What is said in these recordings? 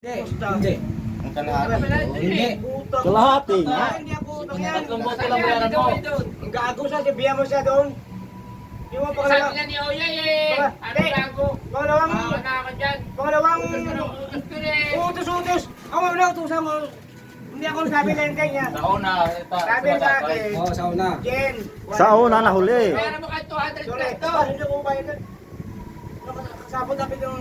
Hindi. Ang kalahati. Hindi. Kalahati nga. Hindi. Tatlong bote lang bayaran mo. Ang gago siya, sabihan mo siya doon. Yung mga Sabi pangalawa. nga ni Oya eh. Ano hindi. bago? Pangalawang, ka pangalawang, utos-utos. Ako wala, utusan mo. Hindi ako sabi na yung ganyan. Sa una. Sabi sa akin, Oo, sa una. Jen. Sa una nahuli. Bayaran mo kahit 200 Sorry, plus to. hindi ko bayad Kasapot namin yung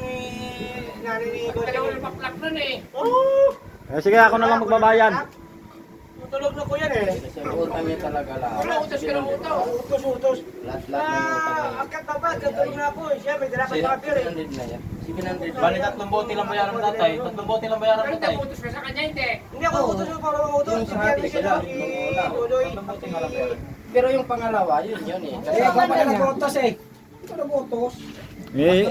nanay ni Iko. Dalawang lupaklak nun eh. Oo! Eh, sige, ako na lang magbabayad. Tutulog na ko yan eh. Kasi ang utang niya talaga lahat. Wala utos ka ng utos. Utos-utos. Lahat-lahat ng utang Ah, niya. Akat baba, tutulog na ako. Siya, may dala ka sa papel eh. 700 na yan. 700 Bali tatlong bote lang bayaran mo tatay. Tatlong bote lang bayaran Pero mo tay. utos ka sa kanya hindi. Hindi ako utos yung parang utos. Yung sa daw, si Tuloy. Tatlong bote nga lang bayaran. Pero yung pangalawa, yun yun eh. Kasi Eh, ako pala niya. nag-utos eh. Ito nag-utos. Eh,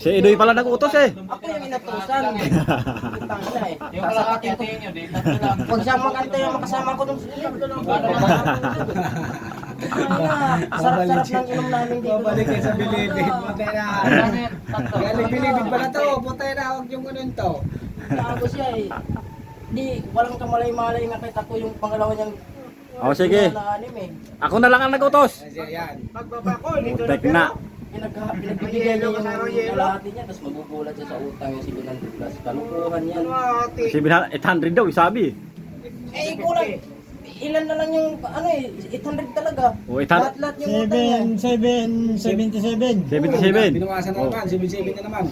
si Idoy pala nag-utos eh. Ako yung inatusan. Utang niya eh. Yung atin nyo, di tatlo lang. Pag siya magkanta yung makasama ko dun sa inyo. Sarap-sarap ng inom namin dito. Babalik kayo sa bilibid. Putay na. Galing bilibid pala to. Putay na. Huwag yung ganun to. Gago siya eh. Di, walang kamalay-malay nga kahit ako yung pangalawa niyang Oh, sige. eh. Ako na lang ang nag-utos. Pagbaba ko, dito na. Pinag pinagbibigay niya yung kalahati niya, tapos magugulat siya sa utang yung 700 plus. Kalukuhan yan. Ate. 700 daw, isabi. Eh, kulang. Ilan na lang yung, ano eh, 800 talaga. O, 800. Lahat-lahat yung utang yan. 77. 77. Binawasan na naman, 77 na naman.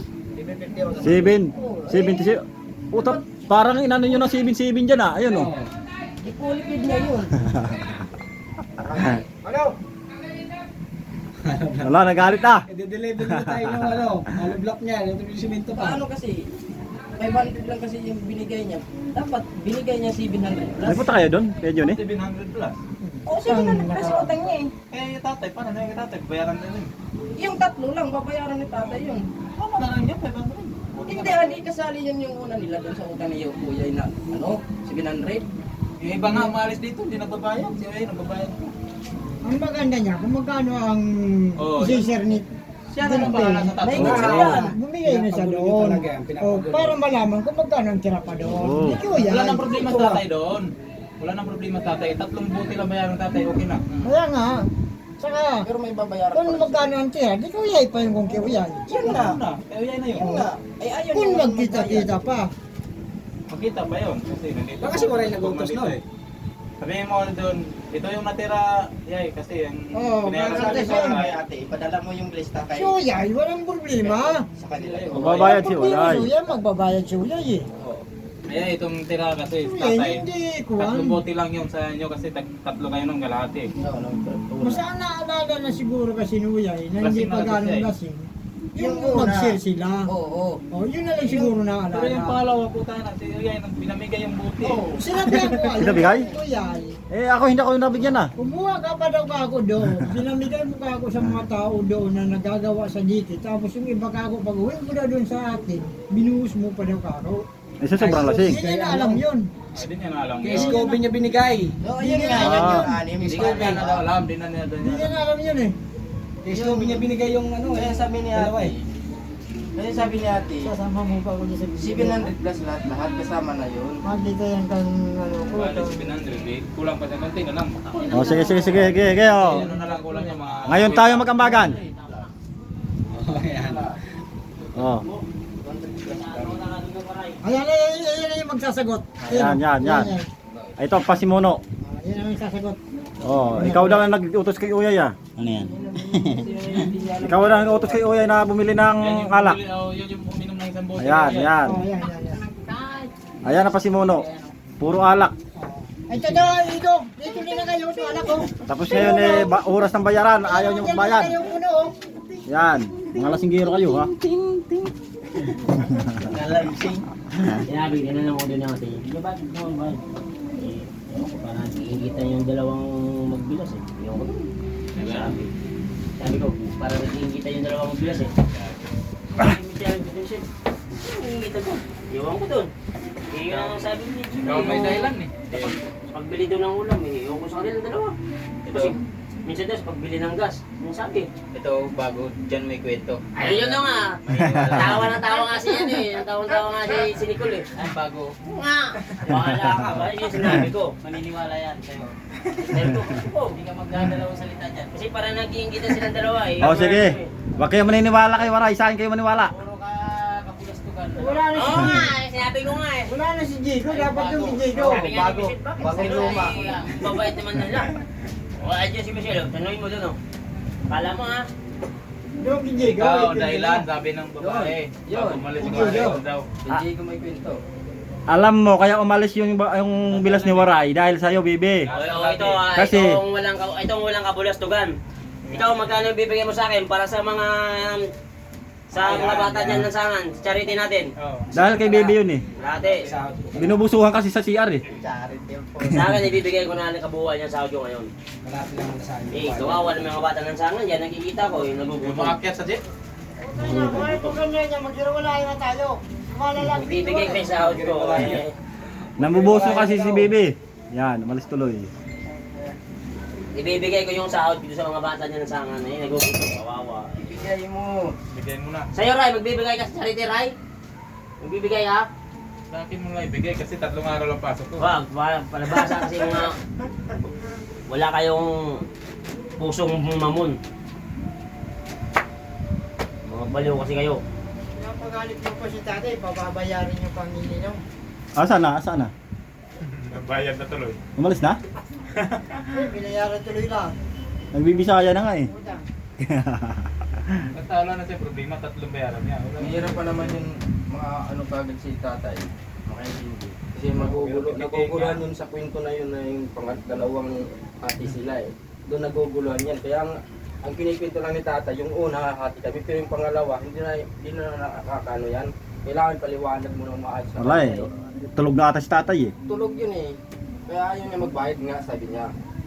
7. 77. Puta, parang inano nyo na 77 dyan ah. Ayun oh. Ikulipid niya yun. Ano? Wala, nagalit ah. I-deliver na tayo ng ano, ano block niya, yung simento pa. Paano kasi, 500 lang kasi yung binigay niya. Dapat binigay niya 700 plus. May punta kayo doon? Kaya Johnny? 700 plus. O, 700 plus yung utang niya eh. Eh, tatay, paano na yung tatay? Bayaran na rin. Yung tatlo lang, babayaran ni tatay yun. Na lang yan, 500. Hindi, hindi kasali yun yung una nila doon sa utang ni Kuya na, ano, 700. Yung iba nga umalis dito, hindi nagbabayad. Si Oya, nagbabayad. Ang maganda niya, kung magkano ang Oo. i-share ni Siya na lang bahala sa tatlo. Mahigit sa yan. Bumigay na siya doon. O, para malaman kung magkano ang tira pa doon. Ko yan. Wala nang problema sa tatay doon. Wala nang problema sa tatay. Tatlong bote lang bayaran ng tatay, okay na. Kaya nga, saka, Pero may babayaran kung magkano ang tira, di ko yay pa yung kung kiwiyay. Yun na. Ano na? Yun. Yun na. Ay, ayun Kung magkita-kita pa. Makita pa yun. Kasi nandito. Baka siguro yung nag-utos nun. eh. Sabihin mo doon, ito yung natira, yay, kasi yung Oo, binayaran baka sa yun. ay, ate, ipadala mo yung lista kay Si Uyay, walang problema. sa kanila yun. Magbabayad si Ulay. si Uyay, magbabayad si Uyay eh. Ayan, itong tira kasi Uyay, tatay. hindi Tatlong kuwan. bote lang yun sa inyo kasi tag- tatlo kayo ng galati. Oo, no, Mas ang naalala na siguro kasi ni Uyay na hindi Lasing pa na kasi ganong siya eh. lasing. Yung Yung una. mag-share sila. Oo. Oh, yun na lang siguro naalala. Pero yung pangalawa po tayo na, si Uyay, nang binamigay yung bote. Oo. Sinabihan ko ayun. Pinabigay? Uyay, Eh, ako hindi ako nabigyan ah. kumuha ka pa daw ka ako doon. Pinamigay mo ka ako sa mga tao doon na nagagawa sa dikit. Tapos yung iba ka ako pag uwi mo na doon sa atin, binuhos mo pa daw ka ako. Eh, sa sobrang lasing. Hindi niya na alam yun. Hindi niya na alam. Kay yun. Scobie niya binigay. Oo, yun nga, yun Ah. yung anim. Hindi niya na alam, hindi na doon Hindi niya na alam yun eh. Kay Scobie niya binigay yung ano Kaya sabi ni Dalawa ate, eh. kaya sabi ni ate, Sasama mo pa ako dyan sa 700 plus lahat, lahat kasama na yun. Magdito yan kang ano ko. Bali, 700 eh. Kulang pa sa konti na lang. Oh, sige, sige, sige, sige, sige oh. Ano na lang kulang niya mga... Ngayon tayo magambagan. Oh. Ayan, ayan, ayan, ayan yung magsasagot. Ayan, yan, yan. Ito, pasimuno. Ah, Yan ang magsasagot. Oh, ikaw daw ang nag-utos kay Uyay ah. Ano yan? Ikaw daw ang nag-utos kay Uyay na bumili ng yung alak. oh, yun yung uminom ng isang bote. Ayan, ayan. Oh, yan, yan, yan. Ayan ang pasimuno. Puro alak. Ay, tada, ito. Dito din na kayo sa anak ko. Tapos ngayon eh, ba, oras ng bayaran, ayaw nyo magbayad. Yan na oh. Mga lasinggero kayo ha. Nalansing. Sinabi, lang ko din natin. Hindi ba? Ano ba? Eh, parang nakikita yung dalawang magbilas eh. Ko dun. Sabi. Sabi ko, parang nakikita yung dalawang magbilas eh. Sabi ko siya, sabi ko dun. Eh, yun ang sabi ni Jimmy. Ikaw may dahilan eh. Pagbili doon ng ulam eh, ewan ko sa kanila dalawa. Ito, Minsan daw sa pagbili ng gas. Yung sabi. Ito bago, dyan may kwento. Ay, yun na nga. Tawa na tawa nga si yan eh. Tawa-tawa nga si, si Nicole eh. Ay, bago. Nga! Bahala ka ba? Yun yung sinabi ko. Maniniwala yan sa'yo. Sabi ko, kasi po. Hindi ka magdadalawang salita dyan. Kasi para naging kita silang dalawa eh. Oh, sige. Huwag kayo maniniwala kay Waray. Sa akin kayo maniwala. Puro ka kapulastugan. Wala na si Oo nga, eh, sinabi ko nga eh. Wala na si Jigo, dapat yung si Jigo. Sabi nga ni bago. Bakit? Bagong Sabi luma. Mabait naman nila. O, ayun si Michelle, oh. tanongin mo doon oh. Kala mo ha? Yung si Jigo. Ikaw, dahilan, sabi ng babae. Yun. Bago umalis Yun. babae daw. Hindi ko may kwento. Alam mo, kaya umalis yung, yung bilas ni Waray dahil sa'yo, bibi. O, o, ito, ah, Kasi- itong walang, ka- itong walang kabulastugan. Ikaw, magkano bibigay mo sa akin para sa mga um, sa mga bata dyan ng sangan, charity natin. Oh. Dahil kay bibi yun eh. Dati, Binubusuhan kasi sa CR eh. Charity po. sa akin ibibigay ko na ang kabuuan niya sa audio ngayon. Malapit lang sa akin. Eh, kawawa ng mga bata ng sangan dyan, nakikita ko, yung Yung nagugutom. maakyat sa jeep. Okay na, kung ito ganyan niya, maghirawalayan na tayo. Malalaki. Ibibigay ko yung sa audio. Eh, Namubuso kasi si bibi. Yan, umalis tuloy. ibibigay ko yung sahod dito sa mga bata dyan ng sangan. Eh, nagugutom, kawawa. Bigay mo. Bigay mo na. Sa'yo, Ray, magbibigay ka sa charity, Ray? Magbibigay, ha? Sa akin mo lang ibigay kasi tatlong araw lang pasok ko. Wag, wag, palabasa kasi mga wala kayong pusong mamon. Mga baliw kasi kayo. Napagalit mo pa si tatay, pababayarin yung pamilya niyo. Asa na? Asa na? Bayad na tuloy. Umalis na? Binayaran tuloy lang. Nagbibisaya na nga eh. Utang. Nagtala na siya problema, tatlong bayaran niya. Mahirap pa naman yung mga ano kagad si tatay. Makaintindi. Kasi magugulo, naguguluhan yun sa kwento na yun na yung pangalawang hati sila eh. Doon naguguluhan yan. Kaya ang, ang kinikwento lang ni tatay, yung una hati kami, pero yung pangalawa, hindi na, hindi na nakakano yan. Kailangan paliwanag mo ng maayos. sa Wala eh. Tulog na ata si tatay eh. Tulog yun eh. Kaya ayaw niya magbayad nga, sabi niya.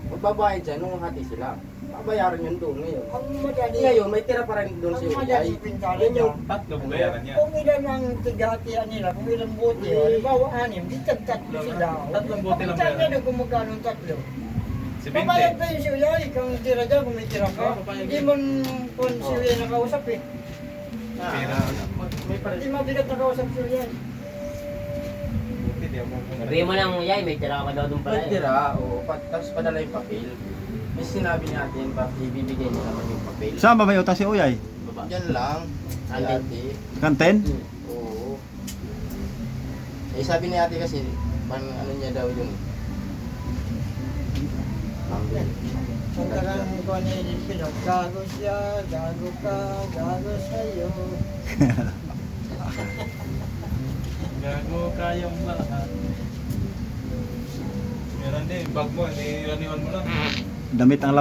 Magbabayad siya nung hati sila. Babayaran yun doon ngayon. Ang madali. Ngayon, may tira pa rin doon si Ang madali Uyay. Yun niya. yung Tatlong bayaran niya. Kung ilan ang tigatian nila, kung ilang bote, o halimbawa anim, di tag tatlo sila. Tatlong bote lang meron. niya kung magkano ang tatlo. Si Pabayad Binte. pa yung si Uyay, kung tira dyan, kung may tira ka. Oo, papayag Hindi yun. mo kung si Uyay nakausap eh. Ah, Pera. may Hindi mabigat nakausap si Uyay. Hindi ako Sabihin mo lang, yay, may tira ka daw doon pala. Pag Eh. tira, o pat, tapos padala yung papel. May sinabi natin, pa, ibibigay niya naman yung papel. Saan ba may utang si Uyay? Baba. Yan lang. Si Ate. ate. Kanten? Oo. Eh sabi ni ate kasi, pang ano niya daw yun. Kung karang ko ni Lilpino, gago siya, gago ka, gago sa'yo. Gago kayong lahat. Meron din, bag mo, hindi raniwan mo lang. Damit ang lam